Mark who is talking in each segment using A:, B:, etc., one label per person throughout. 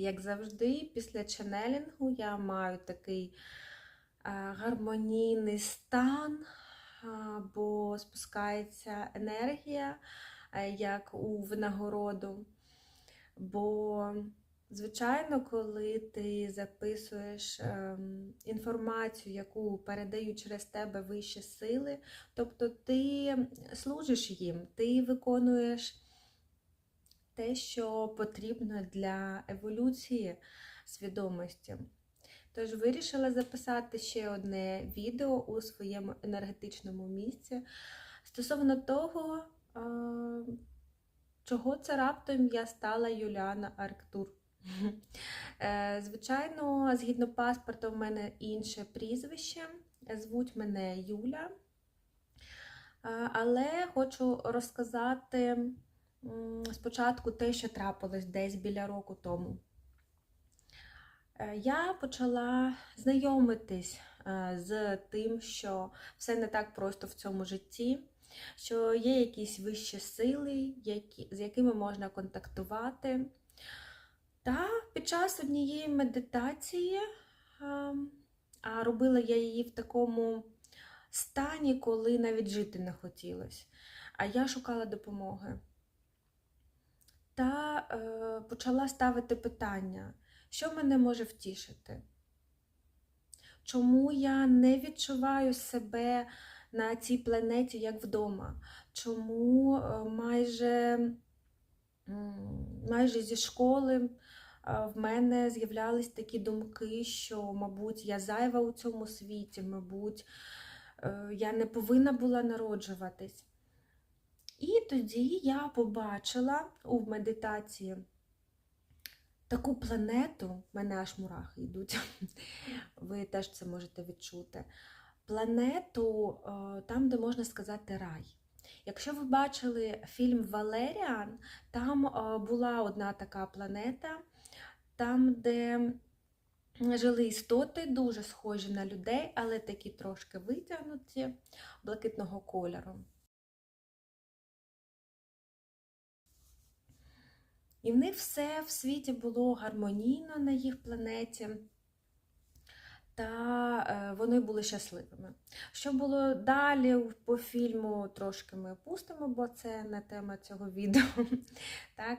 A: Як завжди, після ченелінгу я маю такий е, гармонійний стан, бо спускається енергія, е, як у винагороду. Бо, звичайно, коли ти записуєш ем, інформацію, яку передають через тебе вищі сили, тобто ти служиш їм, ти виконуєш те, що потрібно для еволюції свідомості. Тож вирішила записати ще одне відео у своєму енергетичному місці стосовно того, чого це раптом я стала Юліана Арктур. Е, Звичайно, згідно паспорта, в мене інше прізвище. Звуть мене Юля. Але хочу розказати спочатку те, що трапилось десь біля року тому. Е, Я почала знайомитись е, з тим, що все не так просто в цьому житті, що є якісь вищі сили, які, з якими можна контактувати. Та під час однієї медитації, ем, а робила я її в такому стані, коли навіть жити не хотілося, а я шукала допомоги. Та е, почала ставити питання, що мене може втішити? Чому я не відчуваю себе на цій планеті як вдома? Чому е, майже, майже зі школи е, в мене з'являлись такі думки, що, мабуть, я зайва у цьому світі, мабуть, е, я не повинна була народжуватись. І тоді я побачила у медитації таку планету, в мене аж мурахи йдуть, ви теж це можете відчути. Планету е, там, де можна сказати рай. Якщо ви бачили фільм Валеріан, там е, була одна така планета, там, де жили істоти, дуже схожі на людей, але такі трошки витягнуті блакитного кольору. І в них все в світі було гармонійно на їх планеті, та е, вони були щасливими. Що було далі по фільму, трошки ми опустимо, бо це не тема цього відео. Так?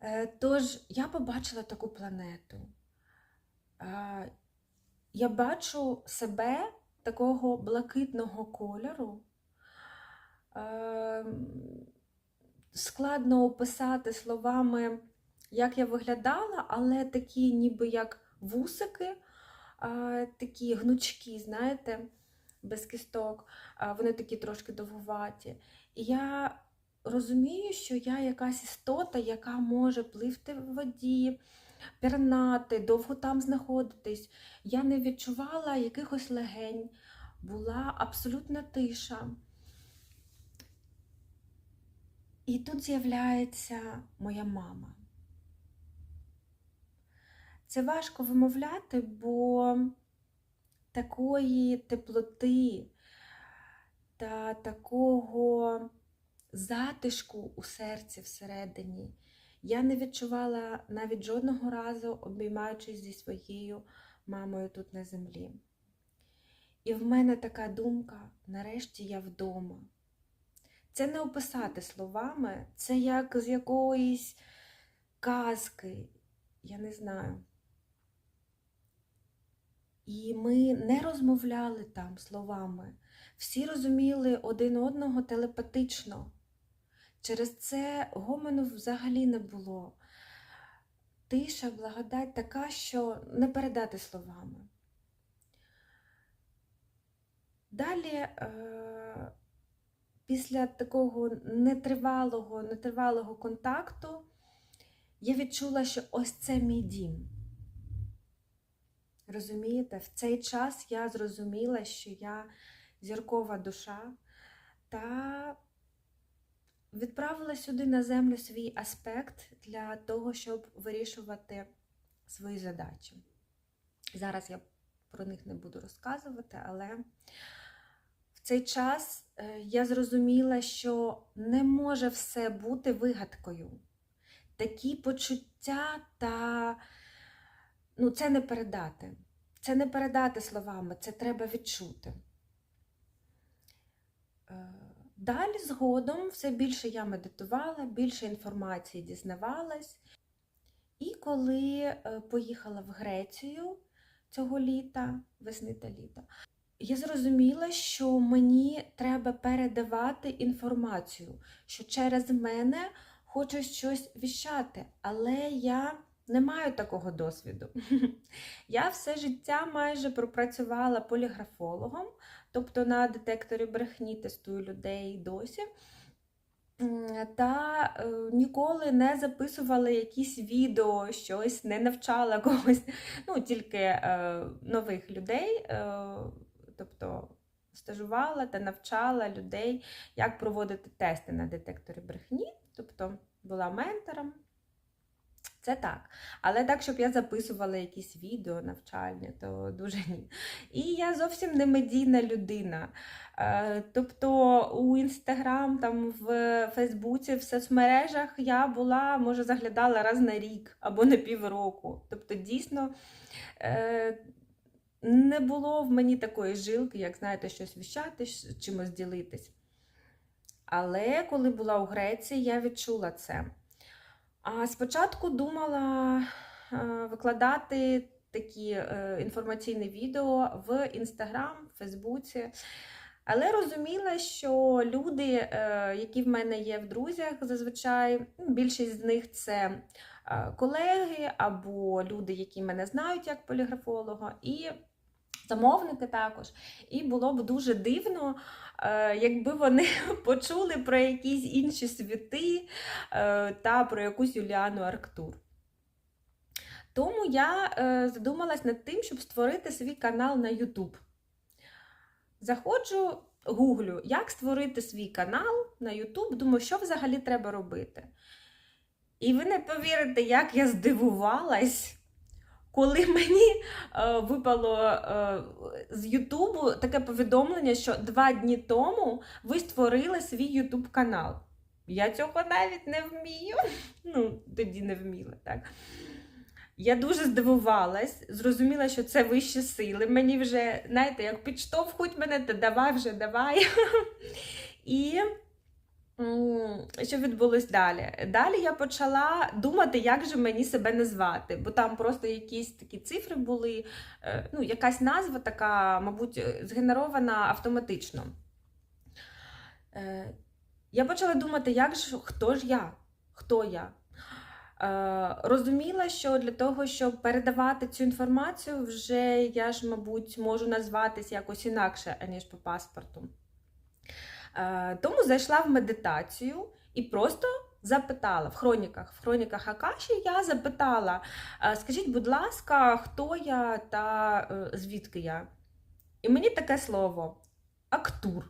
A: Е, Тож я побачила таку планету. Е, Я бачу себе такого блакитного кольору. Складно описати словами, як я виглядала, але такі, ніби як вусики, такі гнучкі, знаєте, без кісток, вони такі трошки довгуваті. І я розумію, що я якась істота, яка може пливти в воді, пірнати, довго там знаходитись. Я не відчувала якихось легень, була абсолютна тиша. І тут з'являється моя мама. Це важко вимовляти, бо такої теплоти та такого затишку у серці всередині я не відчувала навіть жодного разу, обіймаючись зі своєю мамою тут на землі. І в мене така думка: нарешті я вдома. Це не описати словами, це як з якоїсь казки, я не знаю. І ми не розмовляли там словами. Всі розуміли один одного телепатично. Через це гомону взагалі не було. Тиша, благодать така, що не передати словами. Далі. Е- після такого нетривалого, нетривалого контакту я відчула, що ось це мій дім. Розумієте, в цей час я зрозуміла, що я зіркова душа та відправила сюди на землю свій аспект для того, щоб вирішувати свої задачі. Зараз я про них не буду розказувати, але цей час е, я зрозуміла, що не може все бути вигадкою. такі почуття та ну, це не передати. Це не передати словами, це треба відчути. Е, Далі згодом все більше я медитувала, більше інформації дізнавалась. І коли е, поїхала в Грецію цього літа, весни та літа, я зрозуміла, що мені треба передавати інформацію, що через мене хочуть щось віщати, але я не маю такого досвіду. Я все життя майже пропрацювала поліграфологом, тобто на детекторі брехні тестую людей досі. Та е, ніколи не записувала якісь відео, щось не навчала когось, ну тільки е, нових людей, е, тобто стажувала та навчала людей, як проводити тести на детекторі брехні, тобто була ментором. Це так. Але так, щоб я записувала якісь відео навчальні, то дуже ні. І я зовсім не медійна людина. Е, Тобто у Інстаграм, там в Фейсбуці, в соцмережах я була, може, заглядала раз на рік або на півроку. Тобто, дійсно е, не було в мені такої жилки, як знаєте, щось віщати, чимось ділитись. Але коли була у Греції, я відчула це. А спочатку думала е, викладати такі е, інформаційні відео в Інстаграм, Фейсбуці. Але розуміла, що люди, е, які в мене є в друзях, зазвичай ну, більшість з них це колеги або люди, які мене знають як поліграфолога, і замовники також. І було б дуже дивно, е, якби вони почули про якісь інші світи е, та про якусь Юліану Арктур. Тому я е, задумалась над тим, щоб створити свій канал на YouTube. Заходжу, гуглю, як створити свій канал на YouTube, думаю, що взагалі треба робити. І ви не повірите, як я здивувалась, коли мені е, випало е, з Ютубу таке повідомлення, що два дні тому ви створили свій YouTube канал. Я цього навіть не вмію. Ну, тоді не вміла, так. Я дуже здивувалась, зрозуміла, що це вищі сили. Мені вже, знаєте, як підштовхують мене, то давай вже, давай. І що відбулось далі? Далі я почала думати, як же мені себе назвати, бо там просто якісь такі цифри були, е, ну, якась назва така, мабуть, е, згенерована автоматично. Е, Я почала думати, як ж, хто ж я? Хто я? Розуміла, що для того, щоб передавати цю інформацію, вже я ж, мабуть, можу назватись якось інакше, аніж по паспорту. Е, Тому зайшла в медитацію і просто запитала в хроніках, в хроніках Акаші я запитала: е, скажіть, будь ласка, хто я та е, звідки я? І мені таке слово актур.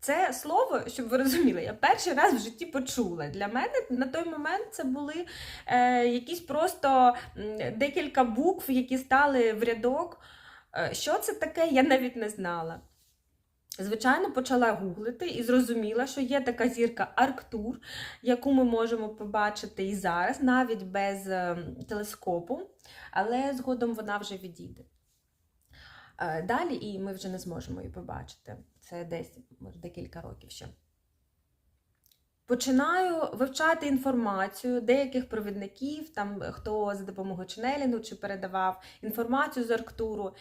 A: Це слово, щоб ви розуміли, я перший раз в житті почула. Для мене на той момент це були е, якісь просто декілька букв, які стали в рядок. Що це таке, я навіть не знала. Звичайно, почала гуглити і зрозуміла, що є така зірка Арктур, яку ми можемо побачити і зараз, навіть без е, телескопу, але згодом вона вже відійде. Е, Далі і ми вже не зможемо її побачити. Це десь може, декілька років ще. Починаю вивчати інформацію деяких провідників, там хто за допомогою ченелінгу чи передавав інформацію з Арктуру.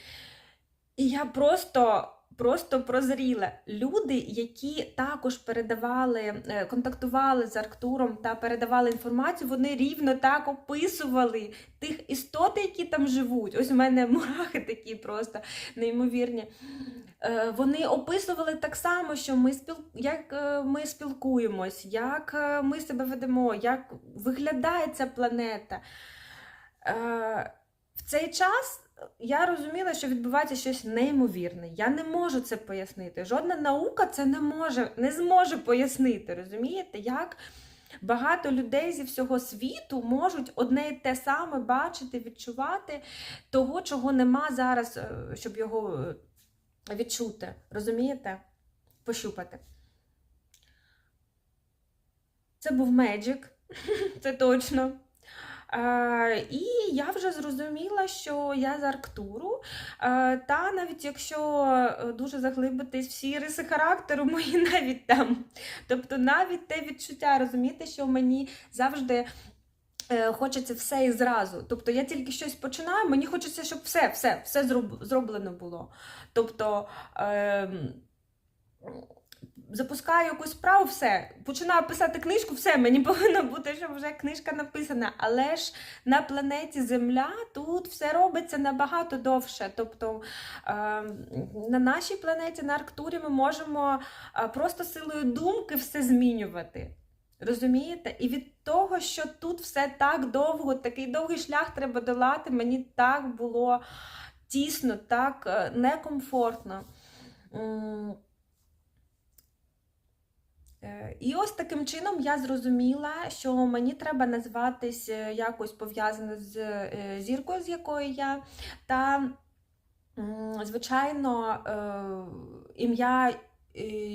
A: І я просто, просто прозріла. Люди, які також передавали, е, контактували з Арктуром та передавали інформацію, вони рівно так описували тих істот, які там живуть. Ось у мене мурахи такі просто неймовірні. Е, Вони описували так само, що ми спіл... як е, ми спілкуємось, як ми себе ведемо, як виглядає ця планета. В цей час я розуміла, що відбувається щось неймовірне. Я не можу це пояснити. Жодна наука це не може, не зможе пояснити. Розумієте, як багато людей зі всього світу можуть одне і те саме бачити, відчувати того, чого нема зараз, е, щоб його е, відчути. Розумієте? Пощупати. Це був Magic. це точно. Е, і я вже зрозуміла, що я з Арктуру. Е, та навіть якщо е, дуже заглибитись всі риси характеру, мої навіть там. Тобто навіть те відчуття, розумієте, що мені завжди. е, Хочеться все і зразу. Тобто я тільки щось починаю, мені хочеться, щоб все, все, все зроб- зроблено було. Тобто ем, запускаю якусь справу, все, починаю писати книжку, все, мені повинно бути, щоб вже книжка написана. Але ж на планеті Земля тут все робиться набагато довше. Тобто е, на нашій планеті, на Арктурі, ми можемо е, просто силою думки все змінювати. Розумієте? І від того, що тут все так довго, такий довгий шлях треба долати, мені так було тісно, так е, некомфортно. Е, І ось таким чином я зрозуміла, що мені треба назватись е, якось пов'язано з е, зіркою, з якою я. Та, звичайно, ім'я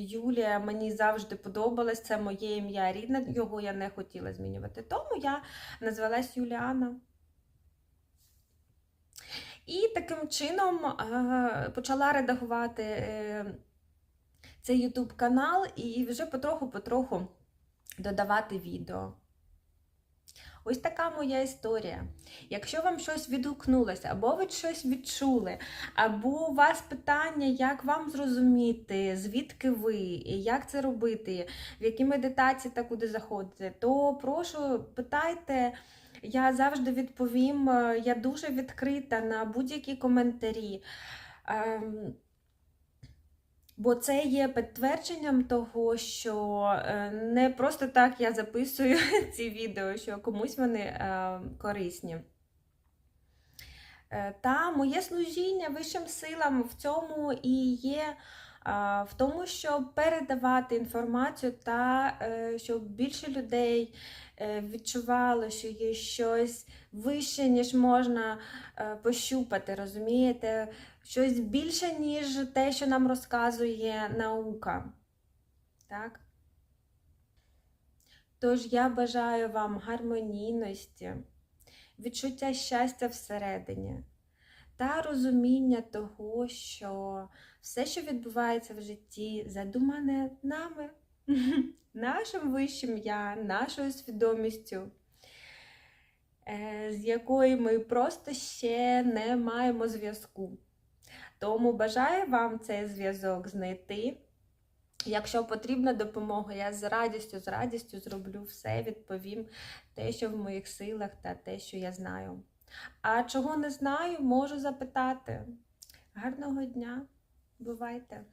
A: Юлія мені завжди подобалось. Це моє ім'я рідне, його я не хотіла змінювати. Тому я назвалась Юліана. І таким чином почала редагувати. Цей YouTube канал і вже потроху-потроху додавати відео. Ось така моя історія. Якщо вам щось відгукнулося, або ви щось відчули, або у вас питання, як вам зрозуміти, звідки ви, як це робити, в які медитації та куди заходити, то прошу питайте. Я завжди відповім. Е, Я дуже відкрита на будь-які коментарі. Бо це є підтвердженням того, що е, не просто так я записую ці відео, що комусь вони е, корисні. Е, Та моє служіння вищим силам в цьому і є в тому, щоб передавати інформацію та е, щоб більше людей е, відчувало, що є щось вище, ніж можна е, пощупати, розумієте? Щось більше, ніж те, що нам розказує наука. Так? Тож я бажаю вам гармонійності, відчуття щастя всередині та розуміння того, що все, що відбувається в житті, задумане нами, нашим вищим я, нашою свідомістю, е, з якою ми просто ще не маємо зв'язку. Тому бажаю вам цей зв'язок знайти. Якщо потрібна допомога, я з радістю, з радістю зроблю все, відповім те, що в моїх силах, та те, що я знаю. А чого не знаю, можу запитати. Гарного дня! Бувайте!